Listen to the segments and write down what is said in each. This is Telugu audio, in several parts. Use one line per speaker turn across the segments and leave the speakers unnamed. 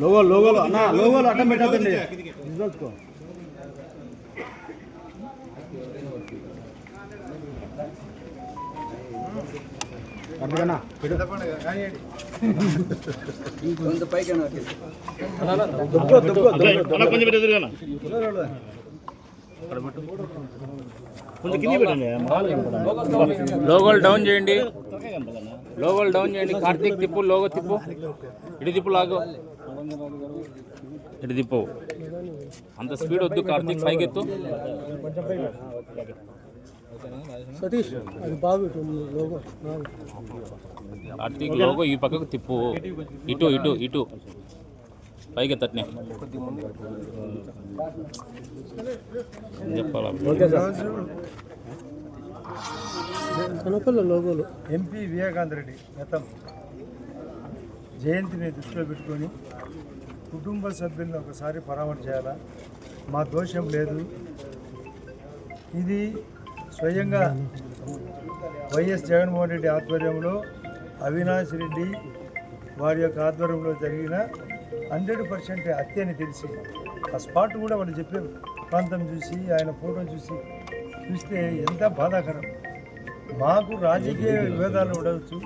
లోగో లోగోలు. అన్న లోగోలు అడ్డం పెట్టద్దండి. చూసుకో
కొంచెం
లోగోలు డౌన్ చేయండి. లోగోలు డౌన్ చేయండి. కార్తీక్ తిప్పు లోగో తిప్పు. ఇటు తిప్పు లాగో. ఇటు తిప్పు అంత స్పీడ్ వద్దు కార్తీక్ పైకి ఎత్తు.
సతీష్ అది బాగు లోగో
కార్తీక్ లోగో ఈ పక్కకు తిప్పు. ఇటు ఇటు ఇటు. పైకి ఎత్తట్నే చెప్పాలా?
లోగోలు.
ఎంపీ వివేకానంద రెడ్డి గతం జయంతిని దృష్టిలో పెట్టుకొని కుటుంబ సభ్యులను ఒకసారి పరామర్శ చేయాలా? మా దోషం లేదు. ఇది స్వయంగా వైఎస్ జగన్మోహన్ రెడ్డి ఆధ్వర్యంలో అవినాష్ రెడ్డి వారి యొక్క ఆధ్వర్యంలో జరిగిన హండ్రెడ్ పర్సెంట్ హత్య అని తెలిసి ఆ స్పాట్ కూడా వాళ్ళు చెప్పే ప్రాంతం చూసి ఆయన ఫోటో చూసి చూస్తే ఎంత బాధాకరం. మాకు రాజకీయ విభేదాలు ఉండవచ్చు.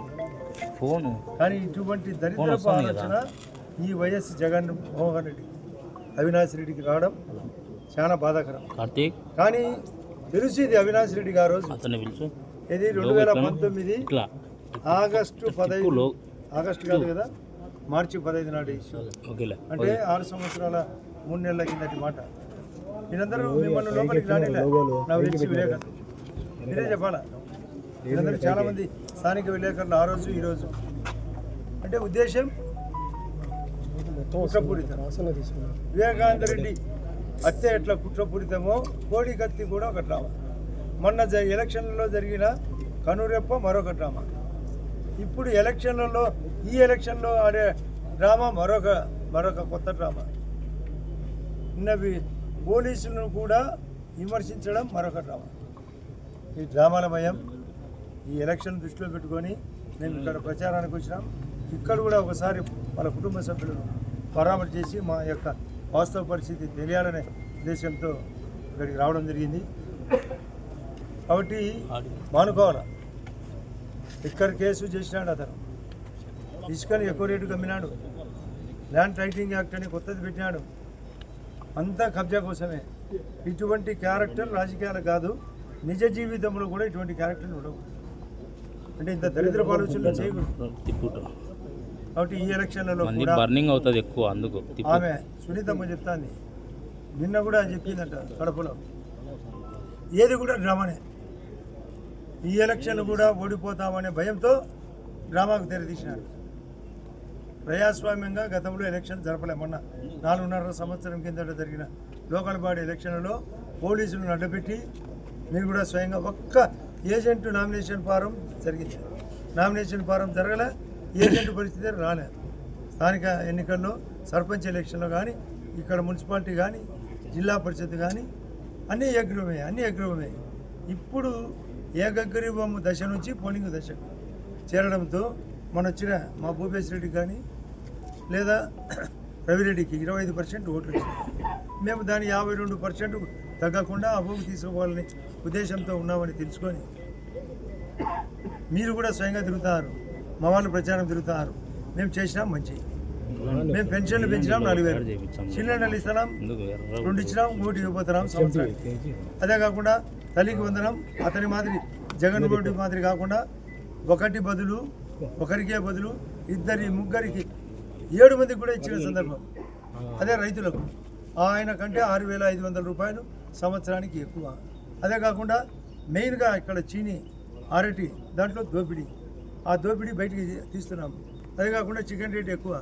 ఫోను.
కానీ ఇటువంటి దరిద్రపు ఆలోచన ఈ వైఎస్ జగన్ మోహన్ రెడ్డి అవినాష్ రెడ్డికి రావడం చాలా బాధాకరం.
కార్తీక్?
కానీ తెలుసు ఇది అవినాష్ రెడ్డి గారు రోజు. ఇది రెండు వేల పంతొమ్మిది ఆగస్టు పదహైదు. ఆగస్టు కాదు కదా? మార్చి పదహైదు నాడు ఇష్యూ అంటే ఆరు సంవత్సరాల మూడు నెలల కిందటి మాట. మీరందరూ మిమ్మల్ని లోపలికి రానిలే. నాకు తెలిసి మీరే చెప్పాలా? మీరందరూ చాలా మంది స్థానిక విలేకరులు ఆ రోజు ఈ రోజు. అంటే ఉద్దేశం? కుట్రపూరితం. వివేకానంద రెడ్డి హత్య ఎట్లా కుట్రపూరితమో కోడి కత్తి కూడా ఒక డ్రామా. మొన్న ఎలక్షన్లలో జరిగిన కనురెప్ప మరొక డ్రామా. ఇప్పుడు ఎలక్షన్లలో ఈ ఎలక్షన్లో ఆడే డ్రామా మరొక మరొక కొత్త డ్రామా. నిన్నవి పోలీసులను కూడా విమర్శించడం మరొక డ్రామా. ఈ డ్రామాలమయం ఈ ఎలక్షన్ దృష్టిలో పెట్టుకొని మేము ఇక్కడ ప్రచారానికి వచ్చినాం. ఇక్కడ కూడా ఒకసారి వాళ్ళ కుటుంబ సభ్యులను పరామర్శ చేసి మా యొక్క వాస్తవ పరిస్థితి తెలియాలనే ఉద్దేశంతో ఇక్కడికి రావడం జరిగింది. కాబట్టి మానుకోవాలి? ఇక్కడ కేసు చేసినాడు అతను. ఇసుకని ఎక్కువ రేటు కమ్మినాడు ల్యాండ్ టైటింగ్ యాక్ట్ అని కొత్తది పెట్టినాడు. అంతా కబ్జా కోసమే. ఇటువంటి క్యారెక్టర్ రాజకీయాలు కాదు. నిజ జీవితంలో కూడా ఇటువంటి క్యారెక్టర్లు ఉండవు అంటే ఇంత దరిద్ర ఆలోచనలు చేయకూడదు.
తిప్పు
కాబట్టి ఈ ఎలక్షన్లలో కూడా
బర్నింగ్ అవుతుంది ఎక్కువ అందుకు
ఆమె సునీతమ్మ చెప్తాంది. నిన్న కూడా చెప్పిందంట కడపలో. ఏది కూడా డ్రామానే ఈ ఎలక్షన్ కూడా ఓడిపోతామనే భయంతో డ్రామాకు తెరదీసినారు ప్రజాస్వామ్యంగా గతంలో ఎలక్షన్ జరపలే. మొన్న నాలుగున్నర సంవత్సరం కిందట జరిగిన లోకల్ బాడీ ఎలక్షన్లలో పోలీసులను అడ్డపెట్టి మీరు కూడా స్వయంగా ఒక్క ఏజెంట్ నామినేషన్ ఫారం జరిగింది. నామినేషన్ ఫారం జరగలే ఏజెంట్ పరిస్థితి రాలే. స్థానిక ఎన్నికల్లో సర్పంచ్ ఎలక్షన్లో కానీ ఇక్కడ మున్సిపాలిటీ కానీ జిల్లా పరిషత్ కానీ అన్నీ ఏగ్రీవమే అన్నీ ఏగ్రీవమే ఇప్పుడు ఏకగ్రీవం దశ నుంచి పోలింగ్ దశ చేరడంతో మన వచ్చిన మా భూపేశ్ రెడ్డి కానీ లేదా రవిరెడ్డికి ఇరవై ఐదు పర్సెంట్ ఓట్లు వచ్చినాయి మేము దాని యాభై రెండు పర్సెంట్ తగ్గకుండా అభివృద్ధి తీసుకోవాలని ఉద్దేశంతో ఉన్నామని తెలుసుకొని మీరు కూడా స్వయంగా తిరుగుతారు మా వాళ్ళు ప్రచారం తిరుగుతారు. మేము చేసినాం మంచి. మేము పెన్షన్లు పెంచినాం నాలుగు వేలు. సిలిండర్లు ఇస్తున్నాం రెండు ఇచ్చినాం ఓటు ఇవ్వబోతున్నాం సంవత్సరానికి. అదే కాకుండా తల్లికి వందనం అతని మాదిరి జగన్ రెడ్డి మాదిరి కాకుండా ఒకటి బదులు ఒకరికే బదులు ఇద్దరి ముగ్గురికి ఏడు మందికి కూడా ఇచ్చిన సందర్భం. అదే రైతులకు. ఆయన కంటే ఆరు వేల ఐదు వందల రూపాయలు సంవత్సరానికి ఎక్కువ. అదే కాకుండా మెయిన్గా ఇక్కడ చీని అరటి దాంట్లో దోపిడీ. ఆ దోపిడీ బయటికి తీస్తున్నాం అదే కాకుండా చికెన్ రేట్ ఎక్కువ.